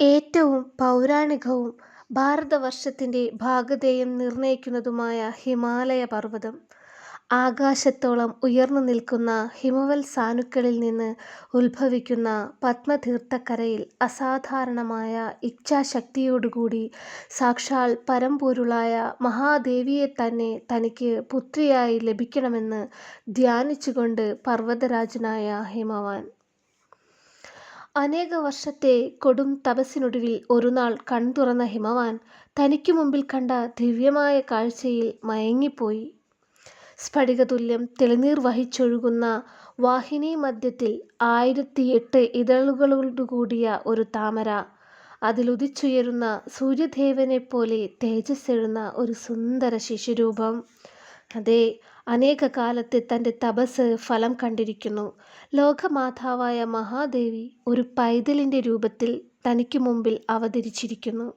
ഏറ്റവും പൗരാണികവും ഭാരതവർഷത്തിന്റെ ഭാഗധേയം നിർണയിക്കുന്നതുമായ ഹിമാലയ പർവതം ആകാശത്തോളം ഉയർന്നു നിൽക്കുന്ന ഹിമവൽ സാനുക്കളിൽ നിന്ന് ഉത്ഭവിക്കുന്ന പത്മതീർത്ഥക്കരയിൽ അസാധാരണമായ ഇച്ഛാശക്തിയോടുകൂടി സാക്ഷാൽ പരമ്പൊരുളായ മഹാദേവിയെ തന്നെ തനിക്ക് പുത്രിയായി ലഭിക്കണമെന്ന് ധ്യാനിച്ചുകൊണ്ട് പർവതരാജനായ ഹിമവാൻ. അനേകവർഷത്തെ കൊടും തപസ്സിനൊടുവിൽ ഒരുനാൾ കൺതുറന്ന ഹിമവാൻ തനിക്കു മുമ്പിൽ കണ്ട ദിവ്യമായ കാഴ്ചയിൽ മയങ്ങിപ്പോയി. സ്ഫടികതുല്യം തെളിനീർ വഹിച്ചൊഴുകുന്ന വാഹിനി മധ്യത്തിൽ ആയിരത്തി എട്ട് ഇതളുകളോടുകൂടിയ ഒരു താമര. അതിലുദിച്ചുയരുന്ന സൂര്യദേവനെ സൂര്യദേവനെപ്പോലെ തേജസ്സെഴുന്ന ഒരു സുന്ദര ശിശുരൂപം. അതേ, അനേകകാലത്തെ തന്റെ തപസ് ഫലം കണ്ടിരിക്കുന്നു. ലോകമാതാവായ മഹാദേവി ഒരു പൈതലിന്റെ രൂപത്തിൽ തനിക്ക് മുമ്പിൽ അവതരിച്ചിരിക്കുന്നു.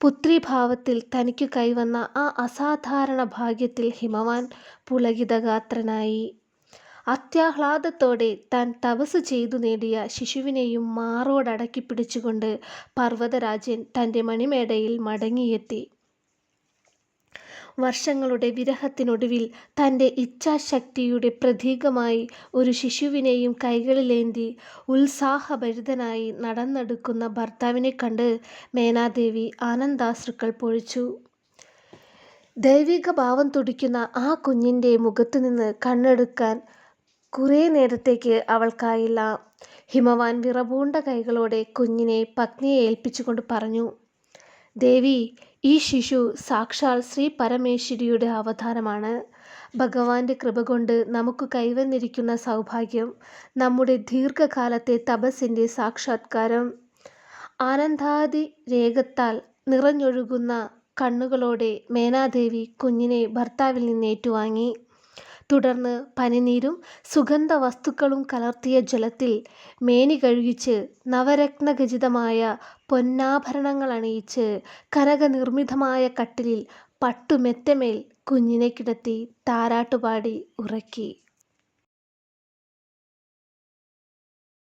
പുത്രിഭാവത്തിൽ തനിക്ക് കൈവന്ന ആ അസാധാരണ ഭാഗ്യത്തിൽ ഹിമവാൻ പുളകിതഗാത്രനായി. അത്യാഹ്ലാദത്തോടെ താൻ തപസ് ചെയ്തു നേടിയ ശിശുവിനെയും മാറോടടക്കി പിടിച്ചുകൊണ്ട് പർവതരാജൻ തന്റെ മണിമേടയിൽ മടങ്ങിയെത്തി. വർഷങ്ങളുടെ വിരഹത്തിനൊടുവിൽ തന്റെ ഇച്ഛാശക്തിയുടെ പ്രതീകമായി ഒരു ശിശുവിനെയും കൈകളിലേന്തി ഉത്സാഹഭരിതനായി നടന്നെടുക്കുന്ന ഭർത്താവിനെ കണ്ട് മേനാദേവി ആനന്ദാശ്രുക്കൾ പൊഴിച്ചു. ദൈവിക ഭാവം തുടിക്കുന്ന ആ കുഞ്ഞിന്റെ മുഖത്തുനിന്ന് കണ്ണെടുക്കാൻ കുറേ നേരത്തേക്ക് അവൾക്കായില്ല. ഹിമവാൻ വിറപൂണ്ട കൈകളോടെ കുഞ്ഞിനെ പത്നിയെ ഏൽപ്പിച്ചുകൊണ്ട് പറഞ്ഞു "ദേവീ, ഈ ശിശു സാക്ഷാൽ ശ്രീ പരമേശ്വരിയുടെ അവതാരമാണ്. ഭഗവാന്റെ കൃപ കൊണ്ട് നമുക്ക് കൈവന്നിരിക്കുന്ന സൗഭാഗ്യം. നമ്മുടെ ദീർഘകാലത്തെ തപസ്സിന്റെ സാക്ഷാത്കാരം. " ആനന്ദാദി രേഖത്താൽ നിറഞ്ഞൊഴുകുന്ന കണ്ണുകളോടെ മേനാദേവി കുഞ്ഞിനെ ഭർത്താവിൽ നിന്ന് ഏറ്റുവാങ്ങി. തുടർന്ന് പനിനീരും സുഗന്ധ വസ്തുക്കളും കലർത്തിയ ജലത്തിൽ മേനി കഴുകിച്ച് നവരത്നഖചിതമായ പൊന്നാഭരണങ്ങൾ അണിയിച്ച് കനകനിർമ്മിതമായ കട്ടിലിൽ പട്ടുമെത്തമേൽ കുഞ്ഞിനെ കിടത്തി താരാട്ടുപാടി ഉറക്കി.